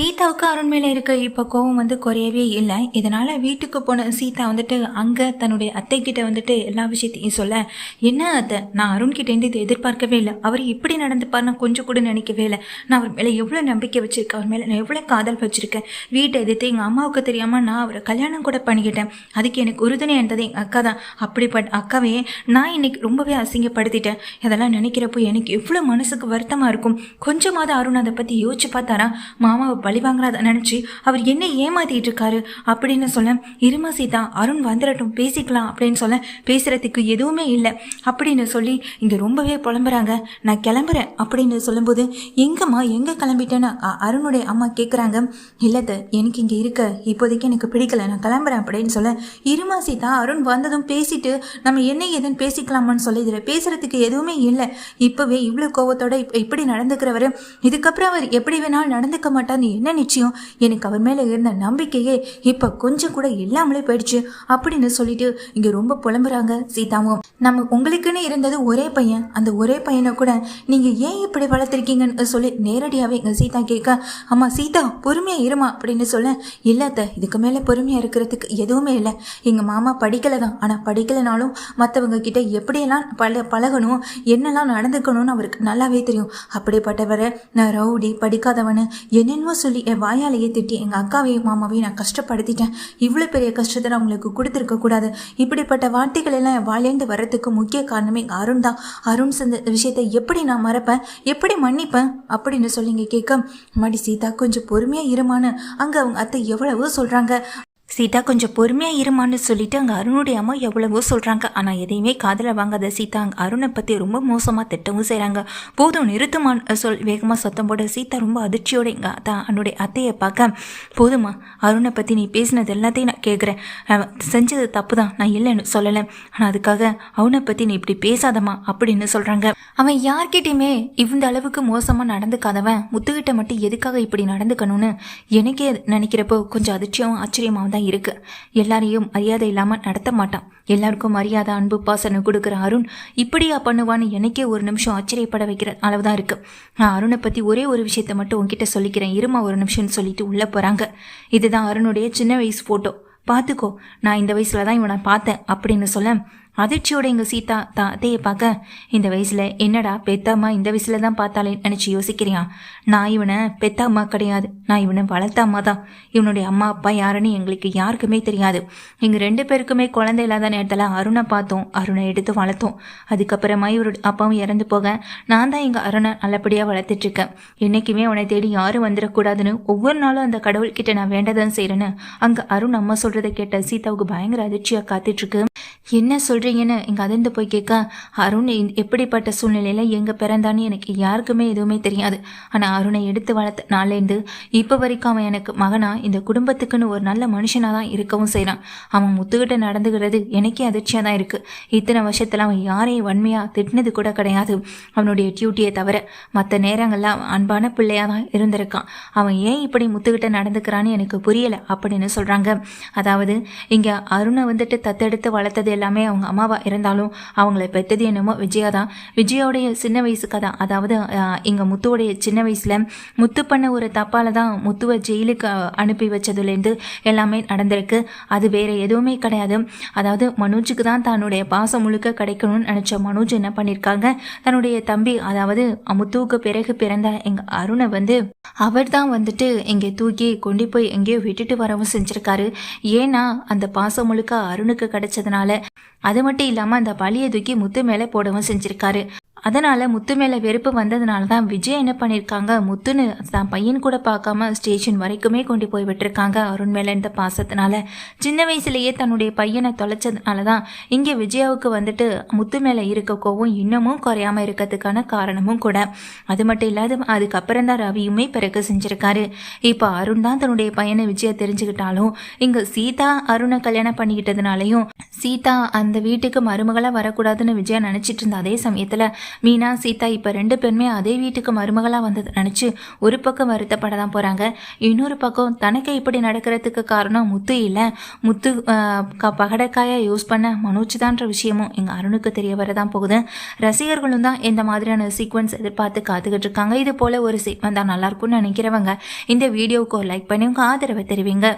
see சீதாவுக்கு அருண் மேலே இருக்க இப்போ கோவம் வந்து குறையவே இல்லை. இதனால் வீட்டுக்கு போன சீதா வந்துட்டு அங்கே தன்னுடைய அத்தை கிட்ட வந்துட்டு எல்லா விஷயத்தையும் சொல்ல என்ன அத்தை நான் அருண் கிட்டேருந்து இதை எதிர்பார்க்கவே இல்லை. அவர் இப்படி நடந்துப்பார் நான் கொஞ்சம் கூட நினைக்கவே இல்லை. நான் அவர் மேலே எவ்வளோ நம்பிக்கை வச்சுருக்கேன் அவர் மேலே நான் எவ்வளோ காதல் வச்சுருக்கேன். வீட்டை எதிர்த்து எங்கள் அம்மாவுக்கு தெரியாமல் நான் அவரை கல்யாணம் கூட பண்ணிக்கிட்டேன். அதுக்கு எனக்கு உறுதுணை இருந்தது எங்கள் அக்கா தான். அப்படிப்பட்ட அக்காவே நான் இன்னைக்கு ரொம்பவே அசிங்கப்படுத்திட்டேன். அதெல்லாம் நினைக்கிறப்போ எனக்கு எவ்வளோ மனசுக்கு வருத்தமாக இருக்கும். கொஞ்சமாவது அருண் அதை பற்றி யோசிச்சு பார்த்தாரா? மாமாவை பழிவா வாங்குறத நினச்சி அவர் என்ன ஏமாத்திட்டு இருக்காரு அப்படின்னு சொல்ல இருமா சீதா அருண் வந்துடட்டும் பேசிக்கலாம் அப்படின்னு சொல்ல பேசுறதுக்கு எதுவுமே இல்லை அப்படின்னு சொல்லி இங்கே ரொம்பவே புலம்புறாங்க. நான் கிளம்புறேன் அப்படின்னு சொல்லும்போது எங்கம்மா எங்கே கிளம்பிட்டேன்னு அ- அருணுடைய அம்மா கேட்குறாங்க இல்லை எனக்கு இங்கே இருக்க இப்போதைக்கு எனக்கு பிடிக்கல நான் கிளம்புறேன் அப்படின்னு சொல்ல இருமா சீதா அருண் வந்ததும் பேசிட்டு நம்ம என்ன ஏதுன்னு பேசிக்கலாமான்னு சொல்லி இதில் பேசுறதுக்கு எதுவுமே இல்லை. இப்போவே இவ்வளோ கோவத்தோட இப்போ இப்படி நடந்துக்கிறவர் இதுக்கப்புறம் அவர் எப்படி வேணாலும் நடந்துக்க மாட்டார்னு என்ன நிச்சயம். எனக்கு அவர் மேலே இருந்த நம்பிக்கையே இப்போ கொஞ்சம் கூட இல்லாமலே போயிடுச்சு அப்படின்னு சொல்லிட்டு இங்கே ரொம்ப புலம்புறாங்க சீதாவும். நம்ம உங்களுக்குன்னு இருந்தது ஒரே பையன். அந்த ஒரே பையனை கூட நீங்கள் ஏன் இப்படி வளர்த்துருக்கீங்கன்னு சொல்லி நேரடியாகவே எங்கள் சீதா கேட்க அம்மா சீதா பொறுமையாக இருமா அப்படின்னு சொல்ல இல்லாத இதுக்கு மேலே பொறுமையாக இருக்கிறதுக்கு எதுவுமே இல்லை. எங்கள் மாமா படிக்கலை தான் ஆனால் படிக்கலைனாலும் மற்றவங்க கிட்ட எப்படியெல்லாம் பழ பழகணும் என்னெல்லாம் நடந்துக்கணும்னு அவருக்கு நல்லாவே தெரியும். அப்படிப்பட்டவரை நான் ரவுடி படிக்காதவனு என்னென்னவோ சொல்லி என் வாயாலேயே திட்டி எங்கள் அக்காவையும் மாமாவையும் நான் கஷ்டப்படுத்திட்டேன். இவ்வளோ பெரிய கஷ்டத்தை நான் உங்களுக்கு கொடுத்துருக்க கூடாது. இப்படிப்பட்ட வார்த்தைகள் எல்லாம் என் வாயிலேருந்து வர்றதுக்கு முக்கிய காரணமே எங்கள் அருண் தான். அருண் சந்த விஷயத்தை எப்படி நான் மறப்பேன்? எப்படி மன்னிப்பேன்? அப்படின்னு சொல்லிங்க கேட்க மடி சீதா கொஞ்சம் பொறுமையாக இருமான்னு. அங்கே அவங்க அத்தை எவ்வளவோ சொல்கிறாங்க சீதா கொஞ்சம் பொறுமையாக இருமான்னு சொல்லிட்டு அங்கே அருணுடைய அம்மா எவ்வளவோ சொல்கிறாங்க ஆனால் எதையுமே காதில் வாங்காத சீதா அங்கே அருணை பற்றி ரொம்ப மோசமாக திட்டவும் செய்கிறாங்க போதும் நிறுத்துமான்னு சொல் வேகமாக சத்தம் போட. சீதா ரொம்ப அதிர்ச்சியோட எங்கள் தான் என்னுடைய அத்தையை பார்க்க போதுமா அருணை பற்றி நீ பேசினது எல்லாத்தையும் நான் கேட்குறேன் அவன் செஞ்சது தப்பு தான் நான் இல்லைன்னு சொல்லலை. ஆனால் அதுக்காக அவனை பற்றி நீ இப்படி பேசாதம்மா அப்படின்னு சொல்கிறாங்க அவன் யார்கிட்டையுமே இந்த அளவுக்கு மோசமாக நடந்துக்காதவன். முத்துக்கிட்ட மட்டும் எதுக்காக இப்படி நடந்துக்கணும்னு எனக்கே நினைக்கிறப்போ கொஞ்சம் அதிர்ச்சியாகவும் ஆச்சரியமாகவும் தான் இருக்கு. எல்லாரையும் மரியாதை இல்லாமல் நடத்த மாட்டான். எல்லாருக்கும் மரியாதை அன்பு பாசனம் கொடுக்குற அருண் இப்படியா பண்ணுவான்னு எனக்கே ஒரு நிமிஷம் ஆச்சரியப்பட வைக்கிற அளவு தான் இருக்கு. நான் அருணை பற்றி ஒரே ஒரு விஷயத்தை மட்டும் உன்கிட்ட சொல்லிக்கிறேன். இருமா ஒரு நிமிஷம்னு சொல்லிட்டு உள்ளே போகிறாங்க இதுதான் அருணுடைய சின்ன வயசு ஃபோட்டோ பார்த்துக்கோ நான் இந்த வயசில் தான் இவனை பார்த்தேன் அப்படின்னு சொல்ல அதிர்ச்சியோட எங்கள் சீதா தான் அத்தையை பார்க்க இந்த வயசில் என்னடா பெத்தம்மா இந்த வயசில் தான் பார்த்தாலே நினச்சி யோசிக்கிறியா? நான் இவனை பெத்த அம்மா கிடையாது. நான் இவனை வளர்த்த அம்மா தான். இவனுடைய அம்மா அப்பா யாருன்னு எங்களுக்கு யாருக்குமே தெரியாது. எங்கள் ரெண்டு பேருக்குமே குழந்தை இல்லாத நேரத்தில் அருணை பார்த்தோம். அருணை எடுத்து வளர்த்தோம். அதுக்கப்புறமா இவரு அப்பாவும் இறந்து போக நான் தான் எங்கள் அருணை நல்லபடியாக வளர்த்துட்ருக்கேன் என்றைக்குமே அவனை தேடி யாரும் வந்துடக்கூடாதுன்னு ஒவ்வொரு நாளும் அந்த கடவுள்கிட்ட நான் வேண்டதான் செய்கிறேன்னு அங்கே அருண் அம்மா சொல்கிறத கேட்ட சீதாவுக்கு பயங்கர அதிர்ச்சியாக காத்துட்ருக்கு என்ன சொல்கிறீங்கன்னு இங்கே அதிர்ந்து போய் கேட்க அருண் எப்படிப்பட்ட சூழ்நிலையில் எங்கே பிறந்தான்னு எனக்கு யாருக்குமே எதுவுமே தெரியாது. ஆனால் அருணை எடுத்து வளர்த்த நாளேந்து இப்போ வரைக்கும் அவன் எனக்கு மகனா இந்த குடும்பத்துக்குன்னு ஒரு நல்ல மனுஷனாக தான் இருக்கவும் செய்கிறான் அவன் முத்துக்கிட்ட நடந்துக்கிறது எனக்கே அதிர்ச்சியாக தான் இருக்குது இத்தனை வருஷத்தில் அவன் யாரையும் வன்மையாக திட்டினது கூட கிடையாது. அவனுடைய டியூட்டியை தவிர மற்ற நேரங்களில் அவன் அன்பான பிள்ளையாக தான் இருந்திருக்கான். அவன் ஏன் இப்படி முத்துக்கிட்ட நடந்துக்கிறான்னு எனக்கு புரியலை அப்படின்னு சொல்கிறாங்க அதாவது இங்கே அருணை வந்துட்டு தத்தெடுத்து வளர்த்தது எல்லாமே அவங்க அம்மாவா இருந்தாலும் அவங்கள பெற்றது என்னமோ விஜயா தான். விஜயோடைய சின்ன வயசு கதை. அதாவது இங்கே முத்துவோடைய சின்ன வயசில் முத்து பண்ண ஒரு தப்பால் தான் முத்துவை ஜெயிலுக்கு அனுப்பி வச்சதுலேருந்து எல்லாமே நடந்திருக்கு. அது வேற எதுவுமே கிடையாது. அதாவது மனோஜுக்கு தான் தன்னுடைய பாசம் முழுக்க கிடைக்கணும்னு நினச்ச மனோஜ் என்ன பண்ணியிருக்காங்க தன்னுடைய தம்பி அதாவது முத்துவுக்கு பிறகு பிறந்த எங்கள் அருணை வந்து அவர் தான் வந்துட்டு இங்கே தூக்கி கொண்டு போய் எங்கேயோ விட்டுட்டு வரவும் செஞ்சுருக்காரு. ஏன்னா அந்த பாசம் முழுக்க அருணுக்கு கிடைச்சதுனால அது மட்டும் இல்லாமல் அந்த பழியை தூக்கி முத்து மேலே போடவும் செஞ்சுருக்காரு. அதனால் முத்து மேலே வெறுப்பு வந்ததுனால தான் விஜய் என்ன பண்ணியிருக்காங்க முத்துன்னு தான் பையன் கூட பார்க்காம ஸ்டேஷன் வரைக்குமே கொண்டு போய் விட்டுருக்காங்க அருண் மேலே இருந்த பாசத்தினால. சின்ன வயசுலேயே தன்னுடைய பையனை தொலைச்சதுனால தான் இங்கே விஜயாவுக்கு வந்துட்டு முத்து மேலே இருக்க கோவம் இன்னமும் குறையாம இருக்கிறதுக்கான காரணமும் கூட. அது மட்டும் இல்லாத அதுக்கப்புறம் தான் ரவியுமே பிறகு செஞ்சுருக்காரு. இப்போ அருண் தான் தன்னுடைய பையனை விஜயா தெரிஞ்சுக்கிட்டாலும் இங்கே சீதா அருணை கல்யாணம் பண்ணிக்கிட்டதுனாலையும் சீதா அந்த வீட்டுக்கு மருமகளாக வரக்கூடாதுன்னு விஜயா நினச்சிட்டு இருந்த அதே சமயத்தில் மீனா சீதா இப்போ ரெண்டு பேருமே அதே வீட்டுக்கு மருமகளாக வந்தது. நினச்சி ஒரு பக்கம் வருத்தப்பட தான் போகிறாங்க இன்னொரு பக்கம் தனக்கு இப்படி நடக்கிறதுக்கு காரணம் முத்து இல்லை. முத்து ஆஹ், க- பகடைக்காயை யூஸ் பண்ண மனோஜ் தான்ற விஷயமும் எங்கள் அருணுக்கு தெரிய வரதான் போகுது. ரசிகர்களும் தான் இந்த மாதிரியான சீக்வன்ஸ் எதிர்பார்த்து காத்துக்கிட்டு இருக்காங்க. இது போல் ஒரு சீக்வன் தான் நல்லாயிருக்கும்னு நினைக்கிறவங்க இந்த வீடியோவுக்கு ஒரு லைக் பண்ணி உங்கள் ஆதரவை தெரிவிங்க.